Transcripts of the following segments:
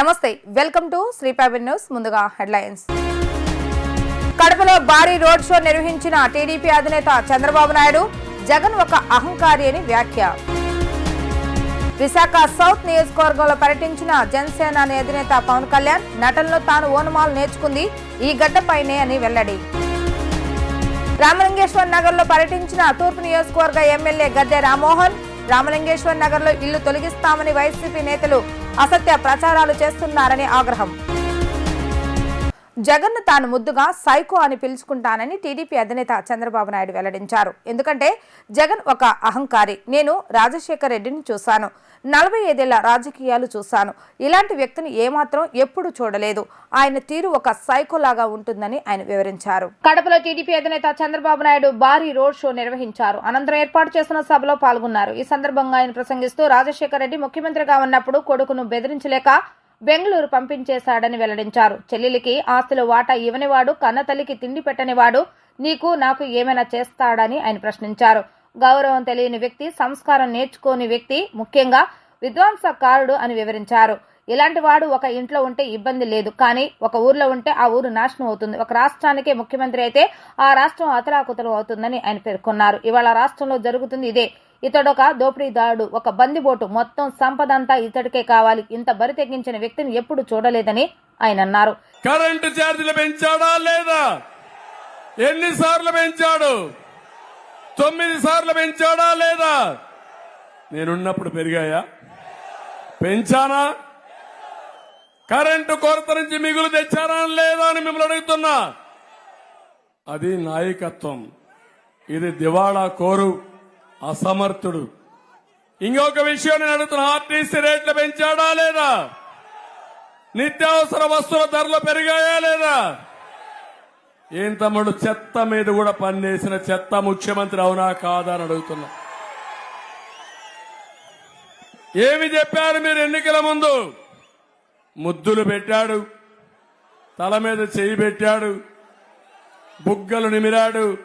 నమస్తే welcome to శ్రీపాబిన్ news ముందుగా హెడ్లైన్స్. కడపలో భారీ రోడ్ షో నిర్వహించిన టీడీపీ అధినేత చంద్రబాబు నాయుడు జగన్ ఒక అహంకారి అని వ్యాఖ్య. విశాఖ సౌత్ నియోజకవర్గంలో పర్యటించిన జనసేన అధినేత పవన్ కళ్యాణ్ నటనలో తాను ఓనమాలు నేర్చుకుంది ఈ గడ్డపైనే అని వెల్లడి. రామలింగేశ్వర నగర్లో పర్యటించిన తూర్పు నియోజకవర్గ ఎమ్మెల్యే గద్దె రామ్మోహన్ రామలింగేశ్వర నగర్లో ఇల్లు తొలగిస్తామని వైసీపీ నేతలు అసత్య ప్రచారాలు చేస్తున్నారని ఆగ్రహం. జగన్ తాను ముద్దుగా సైకో అని పిలుచుకుంటానని టీడీపీ అధినేత చంద్రబాబు నాయుడు వెల్లడించారు. ఎందుకంటే జగన్ ఒక అహంకారి. నేను రాజశేఖర్ రెడ్డిని చూశాను. నలభై ఐదేళ్ళ రాజకీయాలు చూశాను. ఇలాంటి వ్యక్తిని ఏమాత్రం ఎప్పుడు చూడలేదు. ఆయన తీరు ఒక సైకోలాగా ఉంటుందని ఆయన వివరించారు. కడపలో టీడీపీ అధినేత చంద్రబాబు నాయుడు భారీ రోడ్ షో నిర్వహించారు. అనంతరం ఏర్పాటు చేసిన సభలో పాల్గొన్నారు. ఈ సందర్భంగా ఆయన ప్రసంగిస్తూ రాజశేఖర రెడ్డి ముఖ్యమంత్రిగా ఉన్నప్పుడు కొడుకును బెదిరించలేక బెంగళూరు పంపించేశాడని వెల్లడించారు. చెల్లెలికి ఆస్తులు వాటా ఇవ్వనివాడు కన్నతల్లికి తిండి పెట్టనివాడు నీకు నాకు ఏమైనా చేస్తాడని ఆయన ప్రశ్నించారు. గౌరవం తెలియని వ్యక్తి సంస్కారం నేర్చుకోని వ్యక్తి ముఖ్యంగా విధ్వంసకారుడు అని వివరించారు. ఇలాంటి వాడు ఒక ఇంట్లో ఉంటే ఇబ్బంది లేదు. కానీ ఒక ఊర్లో ఉంటే ఆ ఊరు నాశనం అవుతుంది. ఒక రాష్ట్రానికే ముఖ్యమంత్రి అయితే ఆ రాష్ట్రం అతలాకుతలం అవుతుందని ఆయన పేర్కొన్నారు. ఇవాళ రాష్ట్రంలో జరుగుతుంది ఇదే. ఇతడొక దోపిడీదారుడు. ఒక బందిబోటు. మొత్తం సంపద అంతా ఇతడికే కావాలి. ఇంత బరి తెగించిన వ్యక్తిని ఎప్పుడు చూడలేదని ఆయన అన్నారు. కరెంటు ఛార్జీలు పెంచాడా లేదా? ఎన్నిసార్లు పెంచాడు? తొమ్మిది సార్లు పెంచాడా లేదా? నేనున్నప్పుడు పెరిగాయా? పెంచానా? కరెంటు కొరత నుంచి మిగులు తెచ్చారా లేదా అని మిమ్మల్ని అడుగుతున్నా. అది నాయకత్వం. ఇది దివాళా కోరు అసమర్థుడు. ఇంకొక విషయం నేను అడుగుతున్నా. ఆర్టీసీ రేట్లు పెంచాడా లేదా? నిత్యావసర వస్తువుల ధరలు పెరిగాయా లేదా? ఏం తమ్ముడు? చెత్త మీద కూడా పనిచేసిన చెత్త ముఖ్యమంత్రి అవునా కాదా అని అడుగుతున్నా. ఏమి చెప్పారు మీరు ఎన్నికల ముందు? ముద్దులు పెట్టాడు తల మీద చేయి పెట్టాడు బుగ్గలు నిమిరాడు.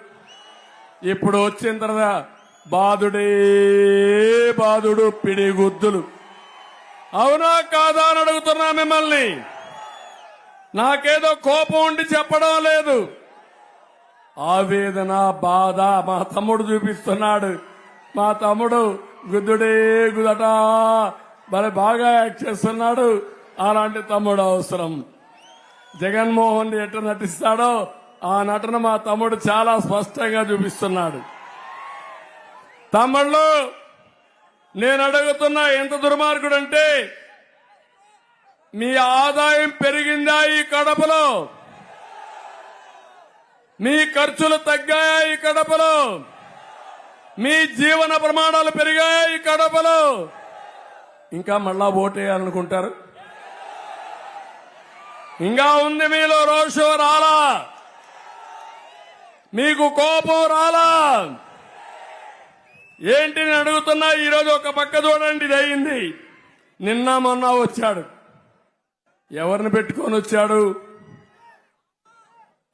ఇప్పుడు వచ్చిన తర్వాత బాధుడే బాధుడు పిడిగుద్దులు. అవునా కాదా అని అడుగుతున్నా మిమ్మల్ని? నాకేదో కోపం ఉండి చెప్పడం లేదు. ఆవేదన బాధ మా తమ్ముడు చూపిస్తున్నాడు. మా తమ్ముడు గుద్దుడే గుదట. మరి బాగా యాక్ట్ చేస్తున్నాడు. అలాంటి తమ్ముడు అవసరం. జగన్మోహన్ రెడ్డి ఎట్లా నటిస్తాడో ఆ నటన మా తమ్ముడు చాలా స్పష్టంగా చూపిస్తున్నాడు. తమ్ముళ్ళు నేను అడుగుతున్నా ఎంత దుర్మార్గుడు అంటే మీ ఆదాయం పెరిగిందా ఈ కడపలో? మీ ఖర్చులు తగ్గాయా ఈ కడపలో? మీ జీవన ప్రమాణాలు పెరిగాయా ఈ కడపలో? ఇంకా మళ్ళా ఓటేయాలనుకుంటారు? ఇంకా ఉంది మీలో రోషం రాలా? మీకు కోపం రాలా? ఏంటి నేను అడుగుతున్నా? ఈరోజు ఒక పక్క చూడండి ఇది అయింది. నిన్న మొన్న వచ్చాడు. ఎవరిని పెట్టుకొని వచ్చాడు?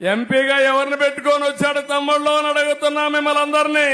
ఎంపీగా ఎవరిని పెట్టుకొని వచ్చాడు తమ్ముళ్ళు అని అడుగుతున్నా మిమ్మల్ని అందరినీ.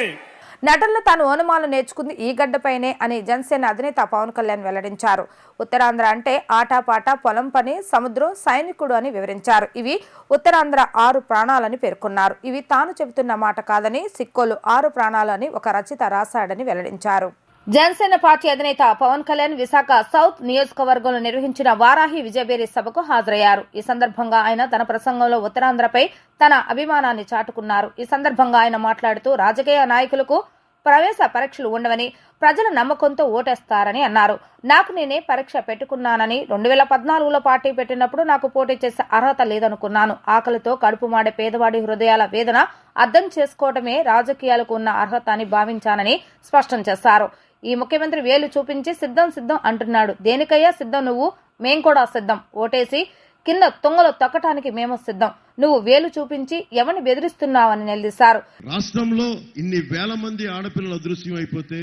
నటనలో తాను ఓనమాలు నేర్చుకుంది ఈ గడ్డపైనే అని జనసేన అధినేత పవన్ కళ్యాణ్ వెల్లడించారు. ఉత్తరాంధ్ర అంటే ఆటాపాట పొలం పని సముద్రం సైనికుడు అని వివరించారు. ఇవి ఉత్తరాంధ్ర ఆరు ప్రాణాలని పేర్కొన్నారు. ఇవి తాను చెబుతున్న మాట కాదని సిక్కోలు ఆరు ప్రాణాలని ఒక రచయిత రాశాడని వెల్లడించారు. జనసేన పార్టీ అధినేత పవన్ కళ్యాణ్ విశాఖ సౌత్ నియోజకవర్గంలో నిర్వహించిన వారాహి విజయబేరి సభకు హాజరయ్యారు. ఈ సందర్భంగా ఆయన తన ప్రసంగంలో ఉత్తరాంధ్రపై తన అభిమానాన్ని చాటుకున్నారు. ఈ సందర్భంగా ఆయన మాట్లాడుతూ రాజకీయ నాయకులకు ప్రవేశ పరీక్షలు ఉండవని ప్రజల నమ్మకంతో ఓటేస్తారని అన్నారు. నాకు నేనే పరీక్ష పెట్టుకున్నానని రెండు వేల పద్నాలుగులో పార్టీ పెట్టినప్పుడు నాకు పోటీ చేసే అర్హత లేదనుకున్నాను. ఆకలితో కడుపు మాడే పేదవాడి హృదయాల వేదన అర్థం చేసుకోవటమే రాజకీయాలకు ఉన్న అర్హత అని భావించానని స్పష్టం చేశారు. ఈ ముఖ్యమంత్రి వేలు చూపించి సిద్ధం సిద్ధం అంటున్నాడు. దేనికయ్యా సిద్ధం? నువ్వు మేం కూడా సిద్ధం. ఓటేసి కింద తొంగలో తొక్కటానికి మేము సిద్ధం. నువ్వు వేలు చూపించి ఎవరిని బెదిరిస్తున్నావని నిలదీశారు. రాష్ట్రంలో ఇన్ని వేల మంది ఆడపిల్లలు అదృశ్యం అయిపోతే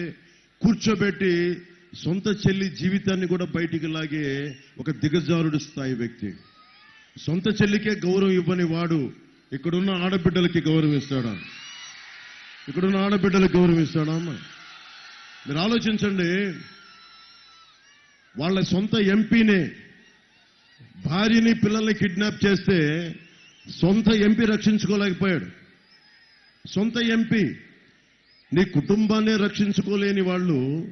కూర్చోబెట్టి సొంత చెల్లి జీవితాన్ని కూడా బయటికి లాగే ఒక దిగజారుడు స్థాయి వ్యక్తి. సొంత చెల్లికే గౌరవం ఇవ్వని వాడు ఇక్కడున్న ఆడబిడ్డలకి గౌరవిస్తాడా ఇక్కడున్న ఆడబిడ్డలకు గౌరవిస్తాడా అమ్మా? మీరు ఆలోచించండి. వాళ్ళ సొంత ఎంపీనే భార్యని పిల్లల్ని కిడ్నాప్ చేస్తే సొంత ఎంపీ రక్షించుకోలేకపోయాడు. సొంత ఎంపీ. నీ కుటుంబాన్ని రక్షించుకోలేని వాళ్ళు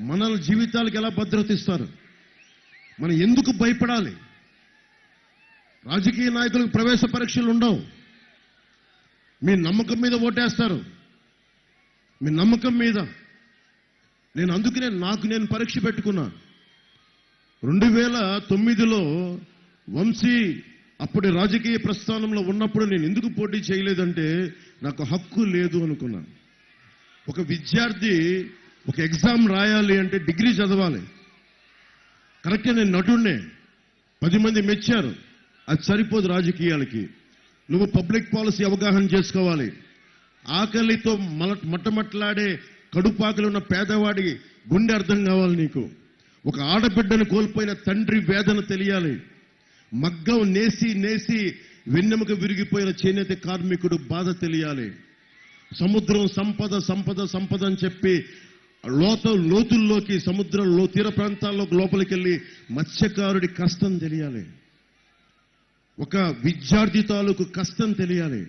మన జీవితాలకు ఎలా భద్రత ఇస్తారు? మనం ఎందుకు భయపడాలి? రాజకీయ నాయకులకు ప్రవేశ పరీక్షలు ఉండవు. మీ నమ్మకం మీద ఓటేస్తారు. మీ నమ్మకం మీద నేను అందుకనే నాకు నేను పరీక్ష పెట్టుకున్నా. రెండు వేల తొమ్మిదిలో వంశీ అప్పటి రాజకీయ ప్రస్థానంలో ఉన్నప్పుడు నేను ఎందుకు పోటీ చేయలేదంటే నాకు హక్కు లేదు అనుకున్నాను ఒక విద్యార్థి ఒక ఎగ్జామ్ రాయాలి అంటే డిగ్రీ చదవాలి. కరెక్ట్గా నేను నటుణ్ణే. పది మంది మెచ్చారు. అది సరిపోదు రాజకీయాలకి. నువ్వు పబ్లిక్ పాలసీ అవగాహన చేసుకోవాలి. ఆకలితో మల మట్టమట్లాడే కడుపాకలు ఉన్న పేదవాడి గుండె అర్థం కావాలి నీకు. ఒక ఆడబిడ్డను కోల్పోయిన తండ్రి వేదన తెలియాలి. మగ్గం నేసి నేసి వెన్నెముక విరిగిపోయిన చేనేత కార్మికుడు బాధ తెలియాలి. సముద్రం సంపద సంపద సంపద అని చెప్పి లోత లోతుల్లోకి సముద్రంలో తీర ప్రాంతాల్లోకి లోపలికి వెళ్ళి మత్స్యకారుడి కష్టం తెలియాలి. ఒక విద్యార్థి తాలూకు కష్టం తెలియాలి.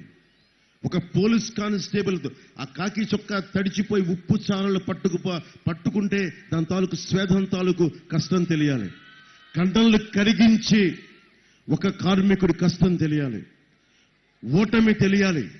ఒక పోలీస్ కానిస్టేబుల్ ఆ కాకి చొక్కా తడిచిపోయి ఉప్పు చారలు పట్టుకు పట్టుకుంటే దాని తాలూకు స్వేదం తాలూకు కష్టం తెలియాలి. కండలు కరిగించి ఒక కార్మికుడి కష్టం తెలియాలి. ఓటమి తెలియాలి.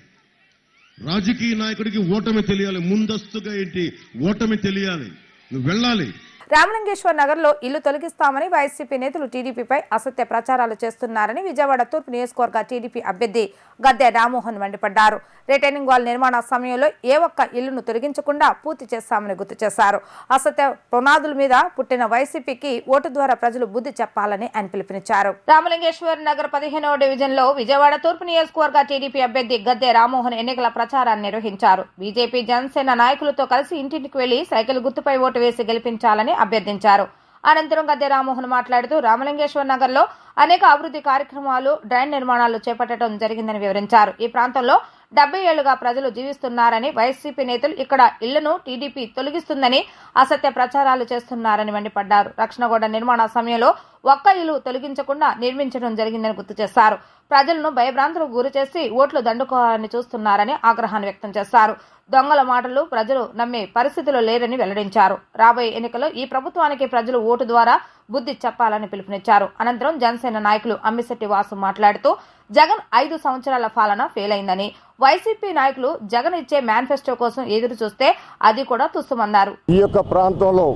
రాజకీయ నాయకుడికి ఓటమి తెలియాలి. ముందస్తుగా ఏంటి? ఓటమి తెలియాలి. నువ్వు వెళ్ళాలి. రామలింగేశ్వర్ నగర్లో ఇల్లు తొలగిస్తామని వైసీపీ నేతలు టీడీపీపై అసత్య ప్రచారాలు చేస్తున్నారని విజయవాడ తూర్పు నియోజకవర్గ టీడీపీ అభ్యర్థి గద్దె రామ్మోహన్ మండిపడ్డారు. రిటైనింగ్ వాల్ నిర్మాణ సమయంలో ఏ ఒక్క ఇల్లును తొలగించకుండా పూర్తి చేస్తామని గుర్తు చేశారు. అసత్య పునాదుల మీద పుట్టిన వైసీపీకి ఓటు ద్వారా ప్రజలు బుద్ధి చెప్పాలని ఆయన పిలుపునిచ్చారు. రామలింగేశ్వర్ నగర్ పదిహేనవ డివిజన్లో విజయవాడ తూర్పు నియోజకవర్గ టీడీపీ అభ్యర్థి గద్దె రామ్మోహన్ ఎన్నికల ప్రచారాన్ని నిర్వహించారు. బీజేపీ జనసేన నాయకులతో కలిసి ఇంటింటికి వెళ్ళి సైకిల్ గుర్తుపై ఓటు వేసి గెలిపించాలని అభ్యర్థించారు. అనంతరం గద్దె రామ్మోహన్ మాట్లాడుతూ రామలింగేశ్వర్ నగర్లో అనేక అభివృద్ధి కార్యక్రమాలు డ్రైన్ నిర్మాణాలు చేపట్టడం జరిగిందని వివరించారు. ఈ ప్రాంతంలో డెబ్బై ఏళ్ళుగా ప్రజలు జీవిస్తున్నారని వైసీపీ నేతలు ఇక్కడ ఇళ్ళను టీడీపీ తొలగిస్తుందని అసత్య ప్రచారాలు చేస్తున్నారని మండిపడ్డారు. రక్షణగోడ నిర్మాణ సమయంలో ఒక్క ఇల్లు తొలగించకుండా నిర్మించడం జరిగిందని గుర్తు చేశారు. ప్రజలను భయభ్రాంతులకు గురి చేసి ఓట్లు దండుకోవాలని చూస్తున్నారని ఆగ్రహాన్ని వ్యక్తం చేశారు. దొంగల మాటలు ప్రజలు నమ్మే పరిస్థితిలో లేరని వెల్లడించారు. రాబోయే ఎన్నికల్లో ఈ ప్రభుత్వానికి ప్రజలు ఓటు ద్వారా బుద్ధి చెప్పాలని పిలుపునిచ్చారు. అనంతరం జనసేన నాయకులు అమ్మిశెట్టి వాసు మాట్లాడుతూ జగన్ ఐదు సంవత్సరాల పాలన ఫెయిల్ అయిందని వైసీపీ నాయకులు జగన్ ఇచ్చే మేనిఫెస్టో కోసం ఎదురు చూస్తే అది కూడా తుస్సుమన్నారు. ఈ యొక్క ప్రాంతంలో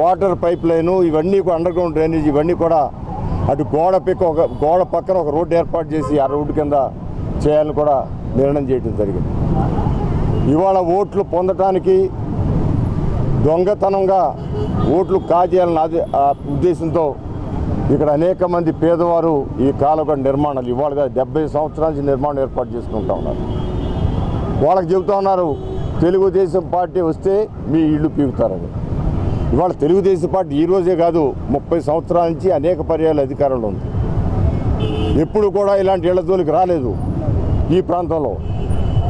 వాటర్ పైప్ లైన్ ఇవన్నీ అండర్ గ్రౌండ్ డ్రైనేజ్ ఇవన్నీ కూడా అటు గోడ పిక్క ఒక గోడ పక్కన ఒక రోడ్డు ఏర్పాటు చేసి ఆ రోడ్డు కింద చేయాలని కూడా నిర్ణయం చేయడం జరిగింది. ఇవాళ ఓట్లు పొందటానికి దొంగతనంగా ఓట్లు కాజేయాలని అది ఆ ఉద్దేశంతో ఇక్కడ అనేక మంది పేదవారు ఈ కాలువ నిర్మాణాలు ఇవాళ డెబ్బై సంవత్సరాల నుంచి నిర్మాణం ఏర్పాటు చేసుకుంటా ఉన్నారు. వాళ్ళకి చెబుతూ ఉన్నారు తెలుగుదేశం పార్టీ వస్తే మీ ఇల్లు పీకుతారని. ఇవాళ తెలుగుదేశం పార్టీ ఈ రోజే కాదు ముప్పై సంవత్సరాల నుంచి అనేక పర్యాలు అధికారంలో ఉంది. ఎప్పుడు కూడా ఇలాంటి ఇళ్ళ జోలికి రాలేదు ఈ ప్రాంతంలో.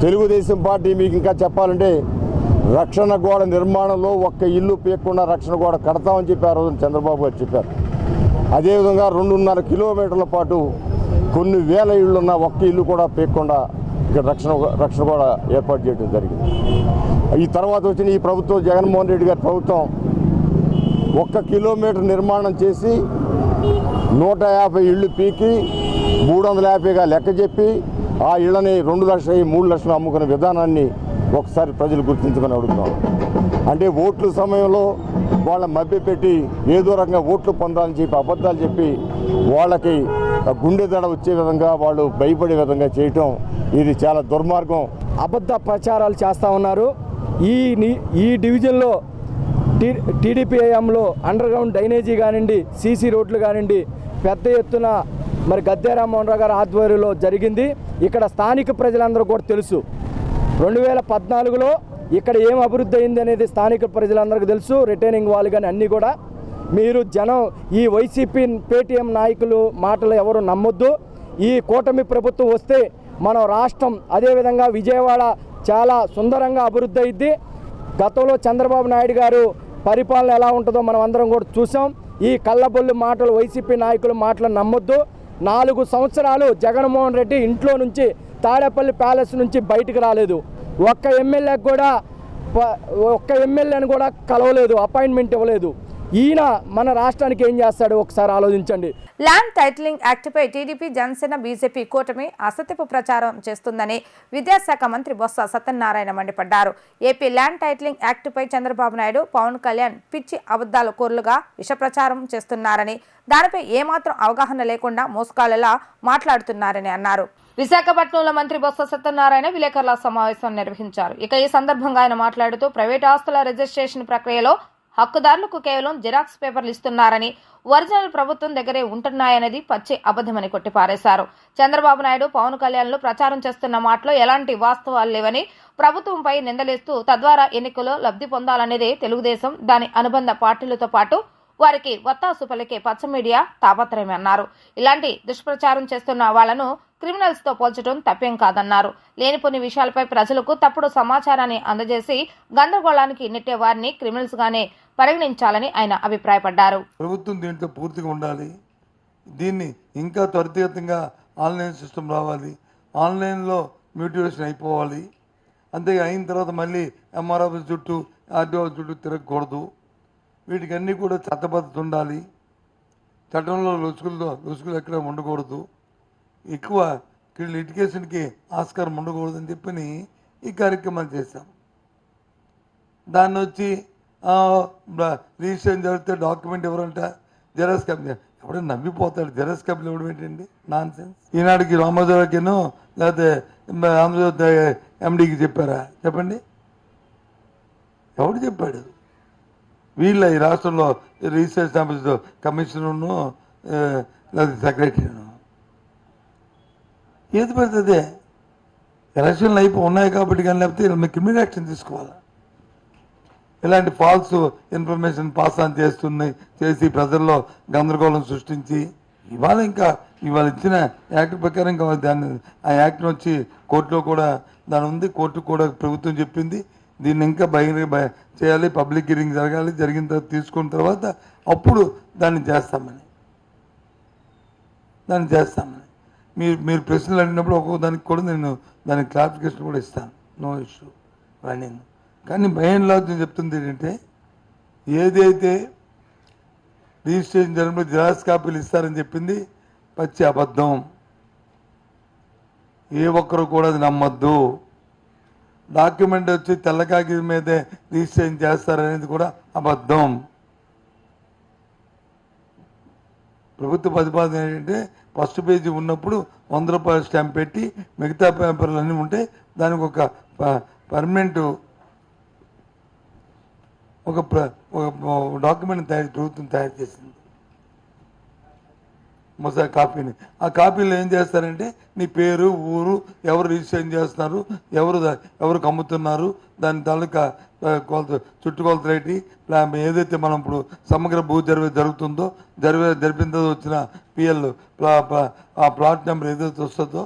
తెలుగుదేశం పార్టీ మీకు ఇంకా చెప్పాలంటే రక్షణ గోడ నిర్మాణంలో ఒక్క ఇల్లు పీయకుండా రక్షణ గోడ కడతామని చెప్పి ఆ రోజున చంద్రబాబు గారు చెప్పారు. అదేవిధంగా రెండున్నర కిలోమీటర్ల పాటు కొన్ని వేల ఇళ్ళున్న ఒక్క ఇల్లు కూడా పీక్కుండా ఇక్కడ రక్షణ రక్షణ కూడా ఏర్పాటు చేయడం జరిగింది. ఈ తర్వాత వచ్చిన ఈ ప్రభుత్వం జగన్మోహన్ రెడ్డి గారి ప్రభుత్వం ఒక్క కిలోమీటర్ నిర్మాణం చేసి నూట యాభై ఇళ్ళు పీకి మూడు వందల యాభైగా లెక్క చెప్పి ఆ ఇళ్ళని రెండు లక్షలు మూడు లక్షలు అమ్ముకునే విధానాన్ని ఒకసారి ప్రజలు గుర్తించుకొని అడుగుతాం అంటే ఓట్ల సమయంలో వాళ్ళ మభ్యపెట్టి ఏదో రకంగా ఓట్లు పొందాలని చెప్పి అబద్ధాలు చెప్పి వాళ్ళకి గుండె దడ వచ్చే విధంగా వాళ్ళు భయపడే విధంగా చేయటం ఇది చాలా దుర్మార్గం. అబద్ధ ప్రచారాలు చేస్తూ ఉన్నారు. ఈ ఈ డివిజన్లో టీ టీడీపీ హయాంలో అండర్ గ్రౌండ్ డ్రైనేజీ కానివ్వండి సీసీ రోడ్లు కానివ్వండి పెద్ద ఎత్తున మరి గద్దె రామ్మోహన్ రావు గారి ఆధ్వర్యంలో జరిగింది. ఇక్కడ స్థానిక ప్రజలందరూ కూడా తెలుసు. రెండు వేల పద్నాలుగులో ఇక్కడ ఏం అభివృద్ధి అయింది అనేది స్థానిక ప్రజలందరికీ తెలుసు. రిటైనింగ్ వాళ్ళు కానీ అన్నీ కూడా. మీరు జనం ఈ వైసీపీ పేటీఎం నాయకులు మాటలు ఎవరు నమ్మొద్దు. ఈ కూటమి ప్రభుత్వం వస్తే మన రాష్ట్రం అదేవిధంగా విజయవాడ చాలా సుందరంగా అభివృద్ధి అయింది గతంలో చంద్రబాబు నాయుడు గారు పరిపాలన ఎలా ఉంటుందో మనం అందరం కూడా చూసాం. ఈ కళ్ళబొల్లి మాటలు వైసీపీ నాయకుల మాటలు నమ్మొద్దు. నాలుగు సంవత్సరాలు జగన్మోహన్ రెడ్డి ఇంట్లో నుంచి తాడేపల్లి ప్యాలెస్ నుంచి బయటకు రాలేదు. ఒక్క ఎమ్మెల్యేకి కూడా ఒక్క ఎమ్మెల్యేని కూడా కలవలేదు అపాయింట్మెంట్ ఇవ్వలేదు. ఈయన మన రాష్ట్రానికి ఏం చేస్తాడు ఒకసారి ఆలోచించండి. ల్యాండ్ టైటిలింగ్ యాక్ట్పై టీడీపీ జనసేన బీజేపీ కూటమి అసత్యపు ప్రచారం చేస్తుందని విద్యాశాఖ మంత్రి బొత్స సత్యనారాయణ మండిపడ్డారు. ఏపీ ల్యాండ్ టైటిలింగ్ యాక్ట్పై చంద్రబాబు నాయుడు పవన్ కళ్యాణ్ పిచ్చి అబద్దాల కోర్లుగా విష ప్రచారం చేస్తున్నారని దానిపై ఏమాత్రం అవగాహన లేకుండా మోసగాళ్ళలా మాట్లాడుతున్నారని అన్నారు. విశాఖపట్నంలో మంత్రి బొత్స సత్యనారాయణ విలేకరుల సమావేశం నిర్వహించారు. ఇక ఈ సందర్భంగా ఆయన మాట్లాడుతూ ప్రైవేట్ ఆస్తుల రిజిస్ట్రేషన్ ప్రక్రియలో హక్కుదారులకు కేవలం జిరాక్స్ పేపర్లు ఇస్తున్నారని ఒరిజినల్ ప్రభుత్వం దగ్గరే ఉంటున్నాయనేది పచ్చి అబద్ధమని కొట్టిపారేశారు. చంద్రబాబు నాయుడు పవన్ కళ్యాణ్లు ప్రచారం చేస్తున్న మాటలో ఎలాంటి వాస్తవాలు లేవని ప్రభుత్వంపై నిందలేస్తూ తద్వారా ఎన్నికల్లో లబ్ధి పొందాలనేదే తెలుగుదేశం దాని అనుబంధ పార్టీలతో పాటు వారికి వత్తాసు పలికే పచ్చ మీడియా తాపత్రయం అన్నారు ఇలాంటి దుష్ప్రచారం చేస్తున్న వాళ్ళను క్రిమినల్స్తో పోల్చడం తప్పేం కాదన్నారు. లేనిపోని విషయాలపై ప్రజలకు తప్పుడు సమాచారాన్ని అందజేసి గందరగోళానికి నెట్టే వారిని క్రిమినల్స్ గానే పరిగణించాలని ఆయన అభిప్రాయపడ్డారు. ప్రభుత్వం దీంట్లో పూర్తిగా ఉండాలి. దీన్ని ఇంకా త్వరితగతంగా ఆన్లైన్ సిస్టమ్ రావాలి. ఆన్లైన్లో మ్యూటివేషన్ అయిపోవాలి. అంతే అయిన తర్వాత మళ్ళీ ఎంఆర్ఆఫ్ చుట్టూ ఆర్డీఓ చుట్టూ తిరగకూడదు. వీటికి అన్నీ కూడా చట్టబద్ధత ఉండాలి చట్టంలో లొసుకులతో లొసుకులు ఎక్కడ ఉండకూడదు. ఎక్కువ లిటికేషన్కి ఆస్కారం ఉండకూడదని చెప్పని ఈ కార్యక్రమాలు చేశాం. దాన్ని వచ్చి రిజిస్ట్రేషన్ జరిగితే డాక్యుమెంట్ ఎవరంట? Xerox company. ఎప్పుడైనా నమ్మిపోతాడు జెరాక్స్ కంపెనీ ఇవ్వడం ఏంటండి? నాన్ సెన్స్ ఈనాటికి రామోజీరావుకిను లేకపోతే రామోజీ ఎండికి చెప్పారా? చెప్పండి. ఎవడు చెప్పాడు? వీళ్ళ ఈ రాష్ట్రంలో రిజిస్ట్రేషన్ ఆఫీస్ కమిషనర్ను లేదా సెక్రటరీను. ఏది పెడుతుంది ఎలక్షన్లు అయిపో ఉన్నాయి కాబట్టి కానీ లేకపోతే వీళ్ళ క్రిమినల్ యాక్షన్ తీసుకోవాలి? ఇలాంటి ఫాల్స్ ఇన్ఫర్మేషన్ పాస్ ఆన్ చేస్తున్నాయి చేసి ప్రజల్లో గందరగోళం సృష్టించి ఇవాళ ఇంకా ఇవాళ ఇచ్చిన యాక్ట్ ప్రకారం ఇంకా దాన్ని ఆ యాక్ట్ వచ్చి కోర్టులో కూడా దాని ఉంది కోర్టు కూడా ప్రభుత్వం చెప్పింది. దీన్ని ఇంకా బహిరంగ చేయాలి పబ్లిక్ హీరింగ్ జరగాలి జరిగిన తర్వాత తీసుకున్న తర్వాత అప్పుడు దాన్ని చేస్తామని. దాన్ని చేస్తామని. మీరు మీరు ప్రశ్నలు అడిగినప్పుడు ఒక్కొక్క దానికి కూడా నేను దానికి క్లారిఫికేషన్ కూడా ఇస్తాను. No issue. రన్నింగ్ కానీ భయం లాగా చెప్తుంది ఏంటంటే ఏదైతే రిజిస్ట్రేషన్ జరిగినప్పుడు జిరాక్స్ కాపీలు ఇస్తారని చెప్పింది పచ్చి అబద్ధం. ఏ ఒక్కరు కూడా అది నమ్మద్దు. డాక్యుమెంట్ వచ్చి తెల్ల కాగితం మీదే రిజిస్ట్రేషన్ చేస్తారనేది కూడా అబద్ధం. ప్రభుత్వ ప్రతిపాదన ఏంటంటే ఫస్ట్ పేజీ ఉన్నప్పుడు వంద రూపాయల స్టాంప్ పెట్టి మిగతా పేపర్లు అన్నీ ఉంటే దానికి ఒక పర్మనెంట్ ఒక ప్ర- ఒక డాక్యుమెంట్ తయారు ప్రభుత్వం తయారు చేసింది. మొసా కాపీని. ఆ కాపీలో ఏం చేస్తారంటే నీ పేరు ఊరు ఎవరు రిజిస్ట్రేషన్ చేస్తున్నారు ఎవరు ఎవరు ఎవరికి అమ్ముతున్నారు దాని తాలూకా కొలత చుట్టుకొలత రేటి ఏదైతే మనం ఇప్పుడు సమగ్ర భూ జరిగే జరుగుతుందో జరిగే జరిపిన వచ్చిన పిఎల్ ఆ ప్లాట్ నెంబర్ ఏదైతే వస్తుందో.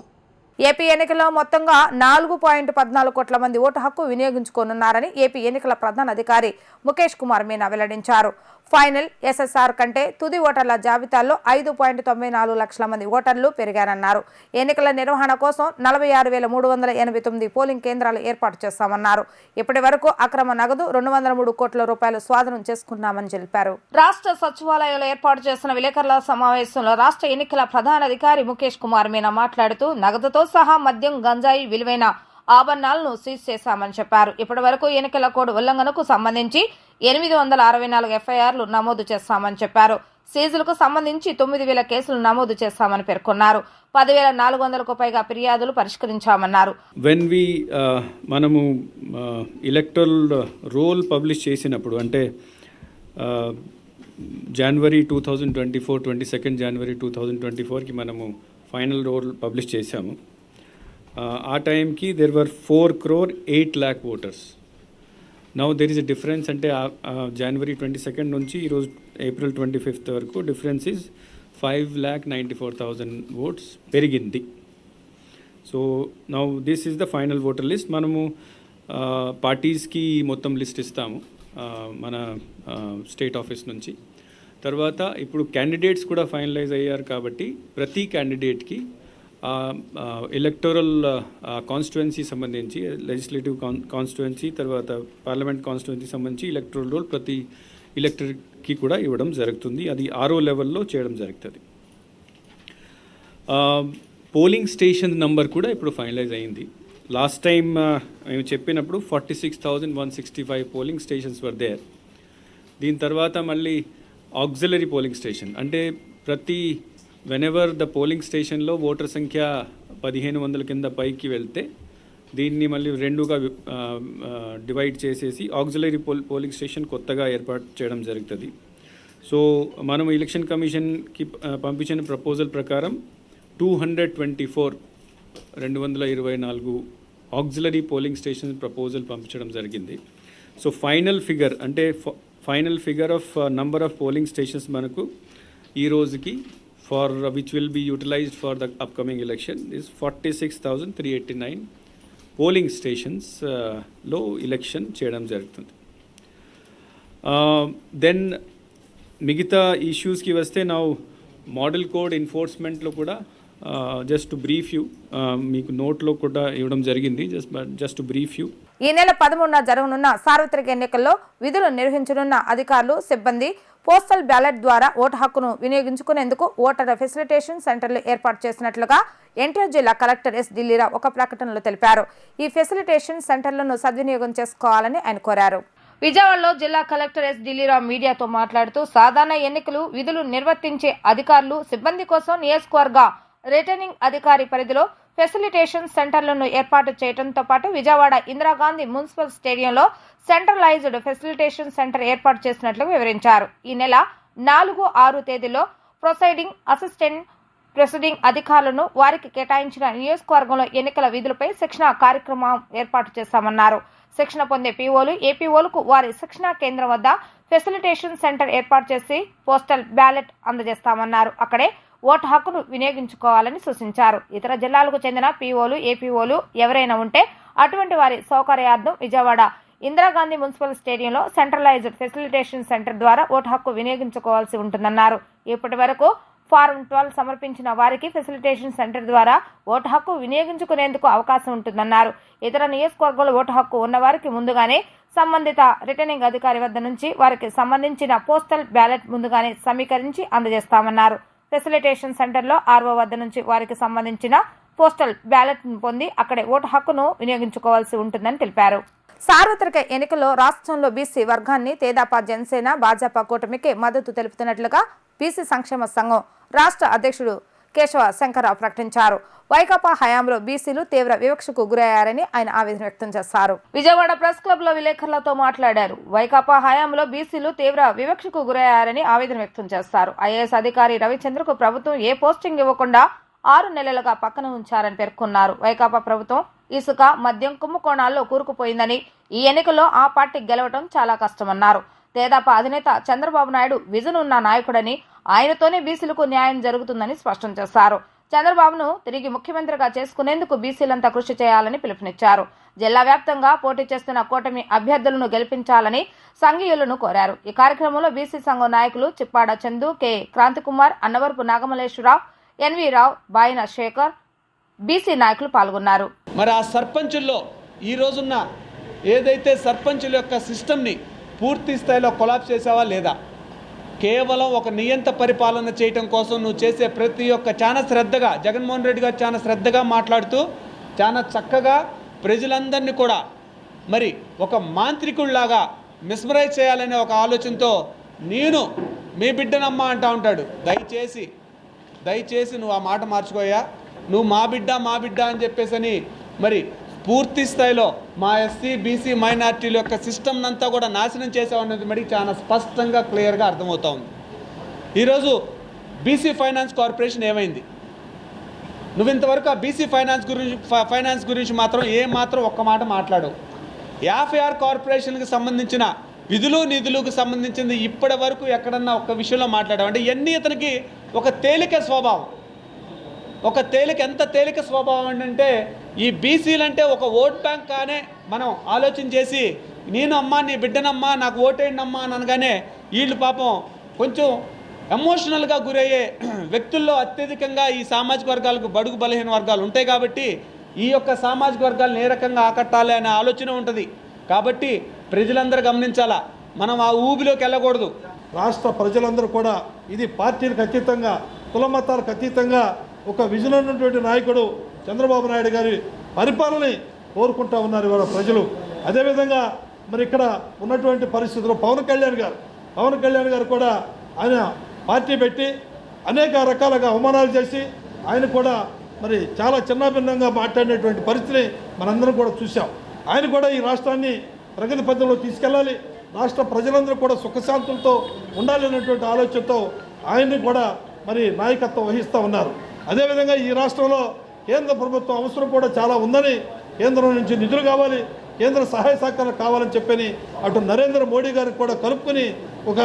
ఏపీ ఎన్నికల్లో మొత్తంగా నాలుగు పాయింట్ పద్నాలుగు కోట్ల మంది ఓటు హక్కు వినియోగించుకోనున్నారని ఏపీ ఎన్నికల ప్రధాన అధికారి ముఖేష్ కుమార్ మీనా వెల్లడించారు. ఫైనల్ ఎస్ఎస్ఆర్ కంటే తుది ఓటర్ల జాబితాలో ఐదు పాయింట్ తొంభై నాలుగు లక్షల మంది ఓటర్లు పెరిగారన్నారు. ఎన్నికల నిర్వహణ కోసం నలభై ఆరు వేల మూడు వందల ఎనభై తొమ్మిది పోలింగ్ కేంద్రాలు ఏర్పాటు చేస్తామన్నారు. ఇప్పటి వరకు అక్రమ నగదు రెండు వందల మూడు కోట్ల రూపాయలు స్వాధీనం చేసుకున్నామని తెలిపారు. రాష్ట్ర సచివాలయంలో ఏర్పాటు చేసిన విలేకరుల సమావేశంలో రాష్ట్ర ఎన్నికల ప్రధాన అధికారి ముఖేష్ కుమార్ మీనా మాట్లాడుతూ నగదుతో సహా మద్యం గంజాయి విలువైన ఆభరణాలను సీజ్ చేశామని చెప్పారు. ఇప్పటి వరకు ఎన్నికల కోడ్ ఉల్లంఘనకు సంబంధించి ఎనిమిది వందల అరవై నాలుగు ఎఫ్ఐఆర్లు నమోదు చేస్తామని చెప్పారు. సీజులకు సంబంధించి తొమ్మిది వేల కేసులు నమోదు చేస్తామని పేర్కొన్నారు. పదివేల నాలుగు వందలకు పైగా ఫిర్యాదులు పరిష్కరించామన్నారు. వెన్ వి మనము ఎలక్ట్రల్ రోల్ పబ్లిష్ చేసినప్పుడు అంటే January two thousand twenty four twenty second January two thousand twenty ఫోర్కి మనము ఫైనల్ రోల్ పబ్లిష్ చేశాము. ఆ టైంకి there were four crore eight lakh voters now there is a difference అంటే జనవరి ట్వంటీ సెకండ్ నుంచి ఈరోజు ఏప్రిల్ ట్వంటీ ఫిఫ్త్ వరకు difference is five lakh ninety four thousand votes పెరిగింది. So now this is the final voter list మనము పార్టీస్కి మొత్తం list ఇస్తాము మన స్టేట్ ఆఫీస్ నుంచి. తర్వాత ఇప్పుడు క్యాండిడేట్స్ కూడా ఫైనలైజ్ అయ్యారు కాబట్టి ప్రతి క్యాండిడేట్కి ఎలక్టోరల్ కాన్స్టిట్యువెన్సీ సంబంధించి లెజిస్లేటివ్ కాన్ కాన్స్టిట్యువెన్సీ తర్వాత పార్లమెంట్ కాన్స్టిట్యువెన్సీ సంబంధించి ఎలక్టోరల్ రోల్ ప్రతి ఎలక్టర్కి కూడా ఇవ్వడం జరుగుతుంది. అది ఆరో లెవెల్లో చేయడం జరుగుతుంది. పోలింగ్ స్టేషన్ నంబర్ కూడా ఇప్పుడు ఫైనలైజ్ అయింది. లాస్ట్ టైం మేము చెప్పినప్పుడు forty six thousand one sixty five polling stations were there. దీని తర్వాత మళ్ళీ ఆక్సిలరీ పోలింగ్ స్టేషన్. అంటే ప్రతి వెనెవర్ ద పోలింగ్ స్టేషన్లో ఓటర్ సంఖ్య పదిహేను వందల కింద పైకి వెళ్తే దీన్ని మళ్ళీ రెండుగా డివైడ్ చేసేసి ఆక్సిలరీ పోల్ పోలింగ్ స్టేషన్ కొత్తగా ఏర్పాటు చేయడం జరుగుతుంది. సో మనం ఎలక్షన్ కమిషన్కి పంపించిన ప్రపోజల్ ప్రకారం టూ హండ్రెడ్ ట్వంటీ ఫోర్ రెండు వందల ఇరవై నాలుగు ఆక్సిలరీ పోలింగ్ స్టేషన్ ప్రపోజల్ పంపించడం జరిగింది. సో ఫైనల్ ఫిగర్ అంటే final figure of number of polling stations మనకు ఈ రోజుకి for which will be utilised for the upcoming election is forty six thousand three eighty nine polling స్టేషన్స్లో election చేయడం జరుగుతుంది then మిగతా ఇష్యూస్కి వస్తే నా మోడల్ కోడ్ ఎన్ఫోర్స్మెంట్లో కూడా జస్ట్ బ్రీఫ్ యూ మీకు నోట్లో కూడా ఇవ్వడం జరిగింది జస్ట్ జస్ట్ బ్రీఫ్ యూ ఈ నెల పదమూడున జరగనున్న సార్వత్రిక ఎన్నికల్లో విధులు నిర్వహించనున్న అధికారులు సిబ్బంది పోస్టల్ బ్యాలెట్ ద్వారా ఓటు హక్కును వినియోగించుకునేందుకు ఓటర్ ఫెసిలిటేషన్ సెంటర్లు ఏర్పాటు చేసినట్లుగా ఎన్టీఆర్ జిల్లా కలెక్టర్ ఎస్ ఢిల్లీరా ఒక ప్రకటనలో తెలిపారు. ఈ ఫెసిలిటేషన్ సెంటర్లను సద్వినియోగం చేసుకోవాలని ఆయన కోరారు. విజయవాడలో జిల్లా కలెక్టర్ ఎస్ ఢిల్లీరావు మీడియాతో మాట్లాడుతూ సాధారణ ఎన్నికలు విధులు నిర్వర్తించే అధికారులు సిబ్బంది కోసం నియోజకవర్గ రిటర్నింగ్ అధికారి పరిధిలో ఫెసిలిటేషన్ సెంటర్లను ఏర్పాటు చేయడంతో పాటు విజయవాడ ఇందిరాగాంధీ మున్సిపల్ స్టేడియంలో సెంట్రలైజ్డ్ ఫెసిలిటేషన్ సెంటర్ ఏర్పాటు చేసినట్లు వివరించారు. ఈ నెల నాలుగు ఆరు తేదీలో ప్రొసైడింగ్ అసిస్టెంట్ ప్రెసిడింగ్ అధికారులను వారికి కేటాయించిన నియోజకవర్గంలో ఎన్నికల విధులపై శిక్షణ కార్యక్రమం ఏర్పాటు చేశామన్నారు శిక్షణ పొందే పీఓలు ఏపీఓలకు వారి శిక్షణా కేంద్రం వద్ద ఫెసిలిటేషన్ సెంటర్ ఏర్పాటు చేసి పోస్టల్ బ్యాలెట్ అందజేస్తామన్నారు. అక్కడే ఓటు హక్కును వినియోగించుకోవాలని సూచించారు. ఇతర జిల్లాలకు చెందిన పీఓలు ఏపీఓలు ఎవరైనా ఉంటే అటువంటి వారి సౌకర్యార్థం విజయవాడ ఇందిరాగాంధీ మున్సిపల్ స్టేడియంలో సెంట్రలైజ్డ్ ఫెసిలిటేషన్ సెంటర్ ద్వారా ఓటు హక్కు వినియోగించుకోవాల్సి ఉంటుందన్నారు. ఇప్పటి వరకు ఫారం ట్వెల్వ్ సమర్పించిన వారికి ఫెసిలిటేషన్ సెంటర్ ద్వారా ఓటు హక్కు వినియోగించుకునేందుకు అవకాశం ఉంటుందన్నారు. ఇతర నియోజకవర్గాలు ఓటు హక్కు ఉన్నవారికి ముందుగానే సంబంధిత రిటర్నింగ్ అధికారి వద్ద నుంచి వారికి సంబంధించిన పోస్టల్ బ్యాలెట్ ముందుగానే సమీకరించి అందజేస్తామన్నారు. ఫెసిలిటేషన్ సెంటర్లో ఆర్ఓ వద్ద నుంచి వారికి సంబంధించిన పోస్టల్ బ్యాలెట్ పొంది అక్కడే ఓటు హక్కును వినియోగించుకోవాల్సి ఉంటుందని తెలిపారు. సార్వత్రిక ఎన్నికల్లో రాష్ట్రంలో బీసీ వర్గాన్ని తేదాపా జనసేన భాజపా కూటమికి మద్దతు తెలుపుతున్నట్లుగా బీసీ సంక్షేమ సంఘం రాష్ట్ర అధ్యక్షుడు కేశవ శంకరరావు ప్రకటించారు. వైకాపా హయాంలో బీసీలు తీవ్ర వివక్షకు గురయ్యారని ఆయన ఆవేదన వ్యక్తం చేశారు. విజయవాడ ప్రెస్ క్లబ్లో విలేకరులతో మాట్లాడారు. వైకాపా హయాంలో బీసీలు తీవ్ర వివక్షకు గురయ్యారని ఆవేదన వ్యక్తం చేస్తారు. ఐఏఎస్ అధికారి రవిచంద్రకు ప్రభుత్వం ఏ పోస్టింగ్ ఇవ్వకుండా ఆరు నెలలుగా పక్కన ఉంచారని పేర్కొన్నారు. వైకాపా ప్రభుత్వం ఇసుక మద్యం కుంభకోణాల్లో కూరుకుపోయిందని ఈ ఎన్నికల్లో ఆ పార్టీ గెలవడం చాలా కష్టమన్నారు. తేదాపా అధినేత చంద్రబాబు నాయుడు విజన్ ఉన్న నాయకుడని ఆయనతోనే బీసీలకు న్యాయం జరుగుతుందని స్పష్టం చేశారు. చంద్రబాబును తిరిగి ముఖ్యమంత్రిగా చేసుకునేందుకు బీసీలంతా కృషి చేయాలని పిలుపునిచ్చారు. జిల్లా వ్యాప్తంగా పోటీ చేస్తున్న కూటమి అభ్యర్థులను గెలిపించాలని సంఘీయులను కోరారు. ఈ కార్యక్రమంలో బీసీ సంఘం నాయకులు Chippada Chandu K. Krantikumar Annavarapu Nagamaleswararao NV Rao Baina Sekhar BC నాయకులు పాల్గొన్నారు. మరి ఆ సర్పంచుల్లో ఈ రోజున్న ఏదైతే సర్పంచుల యొక్క సిస్టమ్ని పూర్తి స్థాయిలో కొలాప్స్ చేసావా లేదా? కేవలం ఒక నియంత పరిపాలన చేయటం కోసం నువ్వు చేసే ప్రతి ఒక్క చాలా శ్రద్ధగా జగన్మోహన్ రెడ్డి గారు చాలా శ్రద్ధగా మాట్లాడుతూ చాలా చక్కగా ప్రజలందరినీ కూడా మరి ఒక మాంత్రికుడిలాగా మిస్మరైజ్ చేయాలనే ఒక ఆలోచనతో నేను మీ బిడ్డనమ్మా అంటా ఉంటాడు. దయచేసి దయచేసి నువ్వు ఆ మాట మార్చుకోయా నువ్వు మా బిడ్డ మా బిడ్డ అని చెప్పేసని మరి పూర్తి స్థాయిలో మా ఎస్సీ బీసీ మైనార్టీల యొక్క సిస్టమ్ అంతా కూడా నాశనం చేసామనేది మరి చాలా స్పష్టంగా క్లియర్గా అర్థమవుతా ఉంది. ఈరోజు బీసీ ఫైనాన్స్ కార్పొరేషన్ ఏమైంది? నువ్వు ఇంతవరకు ఆ బీసీ ఫైనాన్స్ గురించి ఫైనాన్స్ గురించి మాత్రం ఏ మాత్రం ఒక్క మాట మాట్లాడవు. యాఫ్ఐఆర్ కార్పొరేషన్కి సంబంధించిన విధులు నిధులకు సంబంధించింది ఇప్పటి వరకు ఎక్కడన్నా ఒక్క విషయంలో మాట్లాడావు. అంటే ఇవన్నీ ఇతనికి ఒక తేలిక స్వభావం. ఒక తేలిక ఎంత తేలిక స్వభావం ఏంటంటే ఈ బీసీలు అంటే ఒక ఓట్ బ్యాంక్ కానే మనం ఆలోచన చేసి నేను అమ్మా నీ బిడ్డనమ్మా నాకు ఓటేయండమ్మా అని అనగానే వీళ్ళు పాపం కొంచెం ఎమోషనల్గా గురయ్యే వ్యక్తుల్లో అత్యధికంగా ఈ సామాజిక వర్గాలకు బడుగు బలహీన వర్గాలు ఉంటాయి కాబట్టి ఈ యొక్క సామాజిక వర్గాలను ఏ రకంగా ఆకట్టాలి అనే ఆలోచన ఉంటుంది. కాబట్టి ప్రజలందరూ గమనించాలా మనం ఆ ఊబిలోకి వెళ్ళకూడదు. రాష్ట్ర ప్రజలందరూ కూడా ఇది పార్టీలకు అతీతంగా కుల మతాలకు అతీతంగా ఒక విజన్ ఉన్నటువంటి నాయకుడు చంద్రబాబు నాయుడు గారి పరిపాలనని కోరుకుంటా ఉన్నారు ఇవాళ ప్రజలు. అదేవిధంగా మరి ఇక్కడ ఉన్నటువంటి పరిస్థితుల్లో పవన్ కళ్యాణ్ గారు పవన్ కళ్యాణ్ గారు కూడా ఆయన పార్టీ పెట్టి అనేక రకాలుగా అవమానాలు చేసి ఆయన కూడా మరి చాలా చిన్నభిన్నంగా మాట్లాడినటువంటి పరిస్థితిని మనందరం కూడా చూసాం ఆయన కూడా ఈ రాష్ట్రాన్ని ప్రగతి పథంలో తీసుకెళ్ళాలి. రాష్ట్ర ప్రజలందరూ కూడా సుఖశాంతులతో ఉండాలి అనేటువంటి ఆలోచనతో ఆయన్ని కూడా మరి నాయకత్వం వహిస్తూ ఉన్నారు. అదేవిధంగా ఈ రాష్ట్రంలో కేంద్ర ప్రభుత్వం అవసరం కూడా చాలా ఉందని కేంద్రం నుంచి నిధులు కావాలి కేంద్ర సహాయ సహకారాలు కావాలని చెప్పని అటు నరేంద్ర మోడీ గారికి కూడా కలుపుకొని ఒక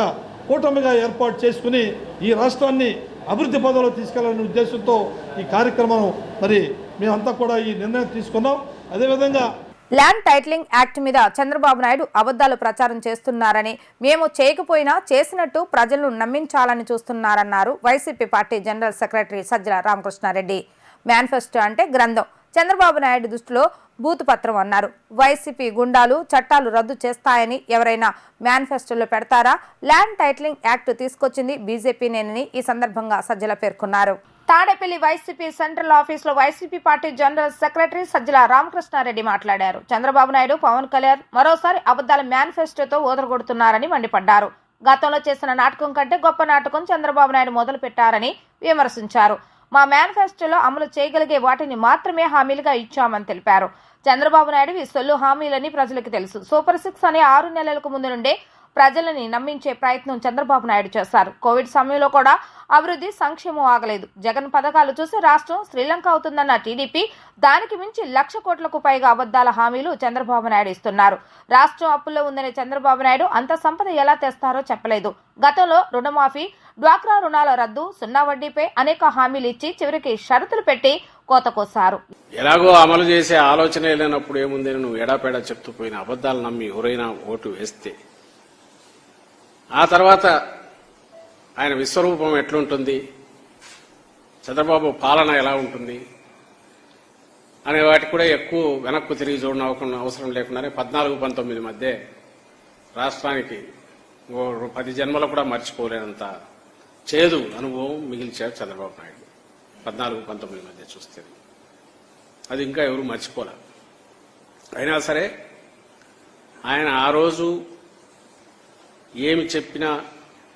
కూటమిగా ఏర్పాటు చేసుకుని ఈ రాష్ట్రాన్ని అభివృద్ధి పదంలో తీసుకెళ్ళాలనే ఉద్దేశంతో ఈ కార్యక్రమం మరి మేమంతా కూడా ఈ నిర్ణయం తీసుకున్నాం. అదేవిధంగా ల్యాండ్ టైటిలింగ్ యాక్ట్ మీద చంద్రబాబు నాయుడు అబద్దాలు ప్రచారం చేస్తున్నారని మేము చేయకపోయినా చేసినట్టు ప్రజలను నమ్మించాలని చూస్తున్నారన్నారు YCP party general secretary Sajjala Ramakrishna Reddy. Manifesto అంటే గ్రంథం. చంద్రబాబు నాయుడు దృష్టిలో బూత్ పత్రం అన్నారు. వైసీపీ గుండాలు చట్టాలు రద్దు చేస్తాయని ఎవరైనా మేనిఫెస్టోలో పెడతారా? ల్యాండ్ టైటిలింగ్ యాక్ట్ తీసుకొచ్చింది బీజేపీనేనని ఈ సందర్భంగా సజ్జల పేర్కొన్నారు. తాడేపల్లి వైసీపీ సెంట్రల్ ఆఫీస్లో YCP party general secretary Sajjala Ramakrishna Reddy మాట్లాడారు. చంద్రబాబు నాయుడు పవన్ కళ్యాణ్ మరోసారి అబద్దాల మేనిఫెస్టోతో ఓదరగొడుతున్నారని మండిపడ్డారు. గతంలో చేసిన నాటకం కంటే గొప్ప నాటకం చంద్రబాబు నాయుడు మొదలు పెట్టారని విమర్శించారు. మా మేనిఫెస్టోలో అమలు చేయగలిగే వాటిని మాత్రమే హామీలుగా ఇచ్చామని తెలిపారు. చంద్రబాబు నాయుడు ఈ సొల్లు హామీలని ప్రజలకు తెలుసు. సూపర్ సిక్స్ అనే ఆరు నెలలకు ముందు నుండే ప్రజలని నమ్మించే ప్రయత్నం చంద్రబాబు నాయుడు చేశారు కోవిడ్ సమయంలో కూడా అభివృద్ధి సంక్షేమం ఆగలేదు. జగన్ పథకాలు చూసి రాష్ట్రం శ్రీలంక అవుతుందన్న టీడీపీ దానికి మించి లక్ష కోట్లకు పైగా అబద్దాల హామీలు చంద్రబాబు నాయుడు ఇస్తున్నారు. రాష్ట్రం అప్పుల్లో ఉందనే చంద్రబాబు నాయుడు అంత సంపద ఎలా తెస్తారో చెప్పలేదు. గతంలో రుణమాఫీ డ్వాక్రా రుణాల రద్దు సున్నా వడ్డీపై అనేక హామీలు ఇచ్చి చివరికి షరతులు పెట్టి కోత కోసారు. ఎలాగో అమలు చేసే ఆలోచన లేనప్పుడు ఏముందని నువ్వు ఎడాపెడా చెప్తూ పోయిన అబద్దాలు నమ్మి ఎవరైనా ఓటు వేస్తే ఆ తర్వాత ఆయన విశ్వరూపం ఎట్లుంటుంది? చంద్రబాబు పాలన ఎలా ఉంటుంది? అనే వాటికి కూడా ఎక్కువ వెనక్కు తిరిగి చూడడం అవ్వకుండా అవసరం లేకుండానే పద్నాలుగు పంతొమ్మిది మధ్య రాష్ట్రానికి పది జన్మలు కూడా మర్చిపోలేనంత చేదు అనుభవం మిగిల్చారు చంద్రబాబు నాయుడు. పద్నాలుగు పంతొమ్మిది మధ్య చూస్తే. అది ఇంకా ఎవరు మర్చిపోలే. అయినా సరే ఆయన ఆ రోజు ఏమి చెప్పినా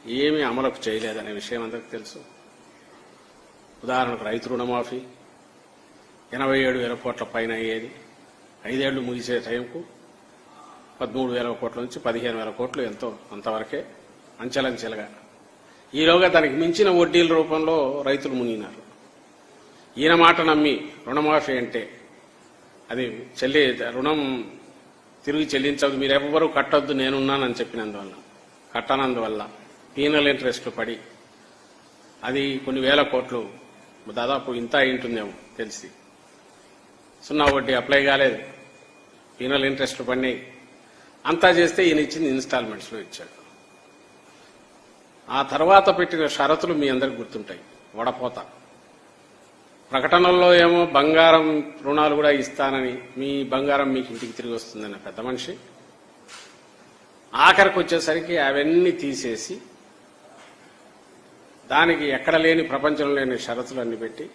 ఏమి అమలుకు చేయలేదనే విషయం అందరికి తెలుసు. ఉదాహరణకు రైతు రుణమాఫీ ఎనభై ఏడు వేల కోట్ల పైన అయ్యేది ఐదేళ్ళు ముగిసే టైంకు పదమూడు వేల కోట్ల నుంచి పదిహేను వేల కోట్లు ఎంతో అంతవరకే అంచెలంచెలుగా. ఈలోగా దానికి మించిన వడ్డీల రూపంలో రైతులు మునిగినారు. ఈయన మాట నమ్మి రుణమాఫీ అంటే అది చెల్లి రుణం తిరిగి చెల్లించదు మీరెవ్వరూ కట్టొద్దు నేనున్నానని చెప్పినందువల్ల. కట్టనందువల్ల పీనల్ ఇంట్రెస్ట్లు పడి అది కొన్ని వేల కోట్లు దాదాపు ఇంత అయింటుందేమో తెలిసి. సున్నా వడ్డీ అప్లై కాలేదు. పీనల్ ఇంట్రెస్ట్లు పడినాయి అంతా చేస్తే ఈయన ఇచ్చింది ఇన్స్టాల్మెంట్స్లో ఇచ్చాడు. ఆ తర్వాత పెట్టిన షరతులు మీ అందరికి గుర్తుంటాయి. వడపోత. ప్రకటనల్లో ఏమో బంగారం రుణాలు కూడా ఇస్తానని మీ బంగారం మీకు ఇంటికి తిరిగి వస్తుందన్న పెద్ద మనిషి. ఆఖరికి వచ్చేసరికి అవన్నీ తీసేసి దానికి ఎక్కడ లేని ప్రపంచంలో లేని షరతులు అన్ని పెట్టి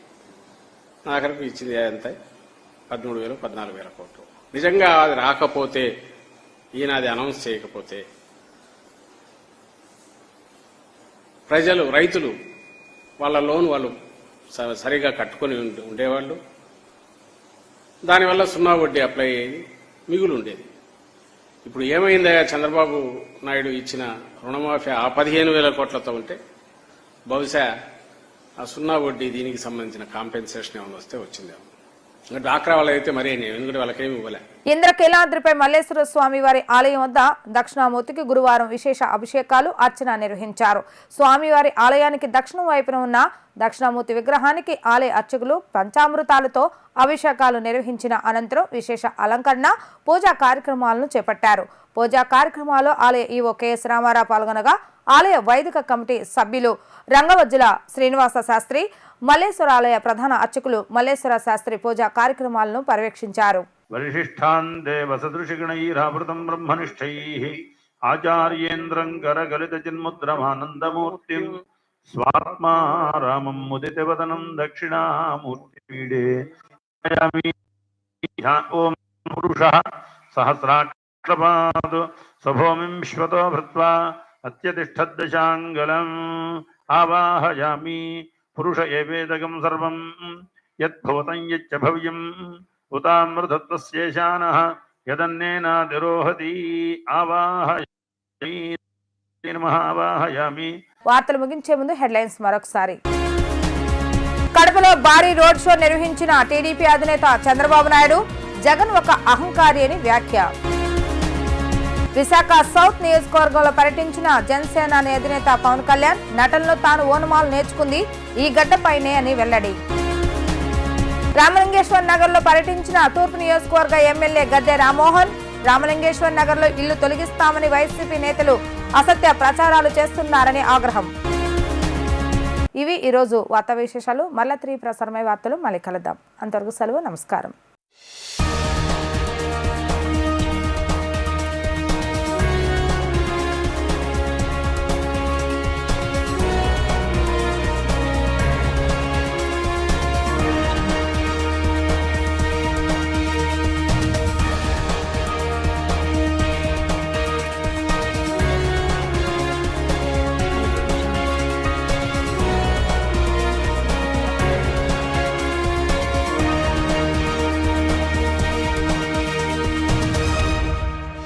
ఆఖరికి ఇచ్చింది ఎంత పదమూడు వేలు పద్నాలుగు వేల కోట్లు. నిజంగా అది రాకపోతే ఈయన అది అనౌన్స్ చేయకపోతే ప్రజలు రైతులు వాళ్ళ లోన్ వాళ్ళు స- సరిగా కట్టుకొని ఉండే- ఉండేవాళ్ళు. దానివల్ల సున్నా వడ్డీ అప్లై అయ్యేది మిగులు ఉండేది ఇప్పుడు ఏమైందయ్యా? చంద్రబాబు నాయుడు ఇచ్చిన రుణమాఫీ ఆ పదిహేను వేల కోట్లతో ఉంటే బహుశా ఆ సున్నా వడ్డీ దీనికి సంబంధించిన కాంపెన్సేషన్ ఏమైనా వస్తే వచ్చిందేమో. డ్వాక్రా వాళ్ళైతే మరీ ఎందుకంటే వాళ్ళకేమి ఇవ్వలే. ఇంద్రకీలాద్రిపై మల్లేశ్వర స్వామి వారి ఆలయం వద్ద దక్షిణామూర్తికి గురువారం విశేష అభిషేకాలు అర్చన నిర్వహించారు. స్వామివారి ఆలయానికి దక్షిణం వైపున ఉన్న దక్షిణామూర్తి విగ్రహానికి ఆలయ అర్చకులు పంచామృతాలతో అభిషేకాలు నిర్వహించిన అనంతరం విశేష అలంకరణ పూజా కార్యక్రమాలను చేపట్టారు. పూజా కార్యక్రమాల్లో ఆలయ ఈవో కెఎస్ రామారావు పాల్గొనగా ఆలయ వైదిక కమిటీ సభ్యులు రంగవజ్జుల శ్రీనివాస శాస్త్రి మల్లేశ్వరాలయ ప్రధాన అర్చకులు మల్లేశ్వర శాస్త్రి పూజ కార్యక్రమాలను పర్యవేక్షించారు. వరిశిష్టాన్ దేవసదృశిగణైరావృతం బ్రహ్మనిష్టైः ఆచార్యేంద్రం కరగలిత చిన్ముద్రమానందమూర్తి స్వాత్మా రామం ముదితవదనం దక్షిణామూర్తిపీడే ధ్యాయామి. ధ్యా- ఓం పురుష సహస్రాక్షపాదు స్వభూమిం శ్వతో భృత్వా అత్యతిష్టదశాంగలం ఆవాహయామి. పురుష ఏవేదకం సర్వం? యద్భూతం యచ్చ భవ్యం. ఉతామృతత్వస్యేషానః యదన్నేనాదిరోహతి ఆవాహయామి ఆవాహయామి. వార్తలు ముగించే ముందు హెడ్లైన్స్ మరొకసారి. కడపలో భారీ రోడ్ షో నిర్వహించిన టీడీపీ అధినేత చంద్రబాబు నాయుడు జగన్ ఒక అహంకారి అని వ్యాఖ్య. విశాఖ సౌత్ నియోజకవర్గంలో పర్యటించిన జనసేన అధినేత పవన్ కళ్యాణ్ నటనలో తాను ఓనమాలు నేర్చుకుంది ఈ గడ్డపైనే అని వెల్లడి. రామలింగేశ్వర్ నగర్లో పర్యటించిన తూర్పు నియోజకవర్గ ఎమ్మెల్యే గద్దె రామ్మోహన్ రామలింగేశ్వర్ నగర్లో ఇల్లు తొలగిస్తామని వైసీపీ నేతలు అసత్య ప్రచారాలు చేస్తున్నారని ఆగ్రహం. ఇవి ఈరోజు వార్తా విశేషాలు. మళ్ళా త్రీ ప్రసారమై వార్తలు మళ్ళీ కలుద్దాం. అంతవరకు సెలవు నమస్కారం.